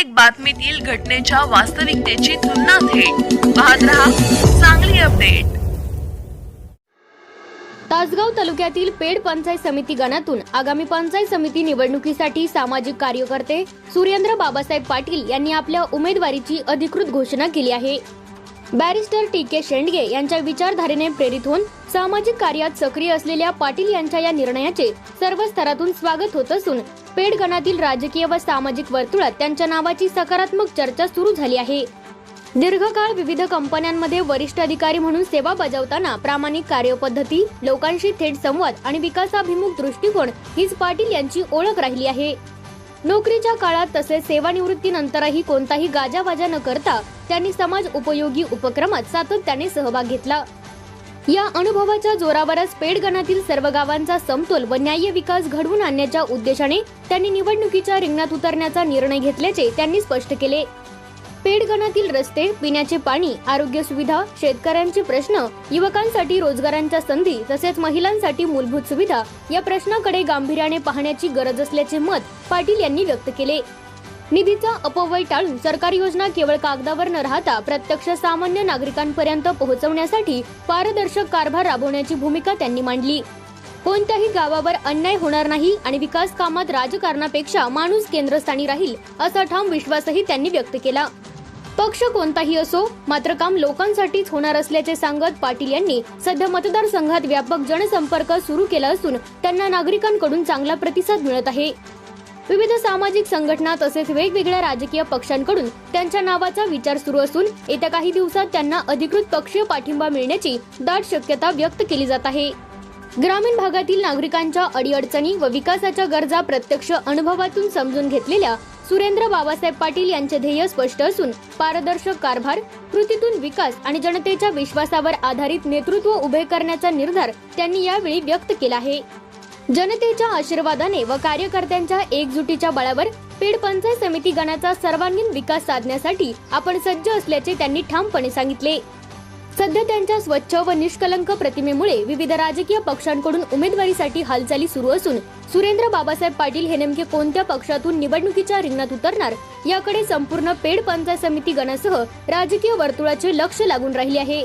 प्रत्येक बातमीतील घटनेच्या वास्तविकतेची तुलना थेट. पाहत रहा चांगली अपडेट. तासगाव तालुक्यातील पेड पंचायत समिती गणातून आगामी पंचायत समिती निवडणुकीसाठी सामाजिक कार्यकर्ते सुरेंद्र बाबासाहेब पाटील यांनी आपल्या उमेदवारीची अधिकृत घोषणा केली आहे. बॅरिस्टर टी के शेंडगे यांच्या विचारधारेने प्रेरित होऊन सामाजिक कार्यात सक्रिय असलेल्या पाटील यांच्या या निर्णयाचे सर्व स्तरातून स्वागत होत असून पेड गणातील राजकीय व सामाजिक वर्तुळात त्यांच्या नावाची सकारात्मक चर्चा सुरू झाली आहे. दीर्घकाळ विविध कंपन्यांमध्ये वरिष्ठ अधिकारी म्हणून सेवा बजावताना प्रामाणिक कार्यपद्धती लोकांशी थेट संवाद आणि विकासाभिमुख दृष्टिकोन हीच पाटील यांची ओळख राहिली आहे. नोकरीच्या काळात तसेच सेवानिवृत्तीनंतरही कोणताही गाजावाजा न करता त्यांनी समाज उपयोगी उपक्रमात सातत्याने सहभाग घेतला. या अनुभवाच्या जोरावरच पेडगणातील सर्व गावांचा समतोल व न्याय्य विकास घडवून आणण्याच्या उद्देशाने त्यांनी निवडणुकीच्या रिंगणात उतरण्याचा निर्णय घेतल्याचे त्यांनी स्पष्ट केले. पेडगणातील रस्ते पिण्याचे पाणी आरोग्य सुविधा शेतकऱ्यांचे प्रश्न युवकांसाठी रोजगारांच्या संधी तसेच महिलांसाठी मूलभूत सुविधा या प्रश्नाकडे गांभीर्याने पाहण्याची गरज असल्याचे मत पाटील यांनी व्यक्त केले. निधीचा अपव्यय टाळून सरकारी योजना केवळ कागदावर न राहता प्रत्यक्ष सामान्य नागरिकांपर्यंत पोहोचवण्यासाठी पारदर्शक कारभार राबवण्याची भूमिका त्यांनी मांडली. कोणत्याही गावावर अन्याय होणार नाही आणि विकास कामात राजकारणापेक्षा माणूस केंद्रस्थानी राहील असा ठाम विश्वासही त्यांनी व्यक्त केला. पक्ष कोणताही असो मात्र काम लोकांसाठीच होणार असल्याचे सांगत पाटील यांनी सध्या मतदारसंघात व्यापक जनसंपर्क सुरू केला असून त्यांना नागरिकांकडून चांगला प्रतिसाद मिळत आहे. विविध सामाजिक संघटना तसेच वेगवेगळ्या राजकीय पक्षांकडून त्यांच्या नावाचा विचार सुरू असून येत्या काही दिवसात त्यांना अधिकृत पक्षीय पाठिंबा मिळण्याची दाट शक्यता व्यक्त केली जात आहे. ग्रामीण भागातील नागरिकांच्या अडीअडचणी व विकासाच्या गरजा प्रत्यक्ष अनुभवातून समजून घेतलेल्या सुरेंद्र बाबासाहेब पाटील यांचे ध्येय स्पष्ट असून पारदर्शक कारभार कृतीतून विकास आणि जनतेच्या विश्वासावर आधारित नेतृत्व उभे करण्याचा निर्धार त्यांनी यावेळी व्यक्त केला आहे. जनतेच्या आशीर्वादाने व कार्यकर्त्यांच्या एकजुटीच्या बळावर पेड पंचायत समिती गणाचा सर्वांगीण विकास साधण्यासाठी आपण सज्ज असल्याचे त्यांनी ठामपणे सांगितले. सध्या त्यांच्या स्वच्छ व निष्कलंक प्रतिमेमुळे विविध राजकीय पक्षांकडून उमेदवारीसाठी हालचाली सुरू असून सुरेंद्र बाबासाहेब पाटील हे नेमके कोणत्या पक्षातून निवडणुकीच्या रिंगणात उतरणार? याकडे संपूर्ण पेड पंचायत समिती गणासह राजकीय वर्तुळाचे लक्ष लागून राहिले आहे.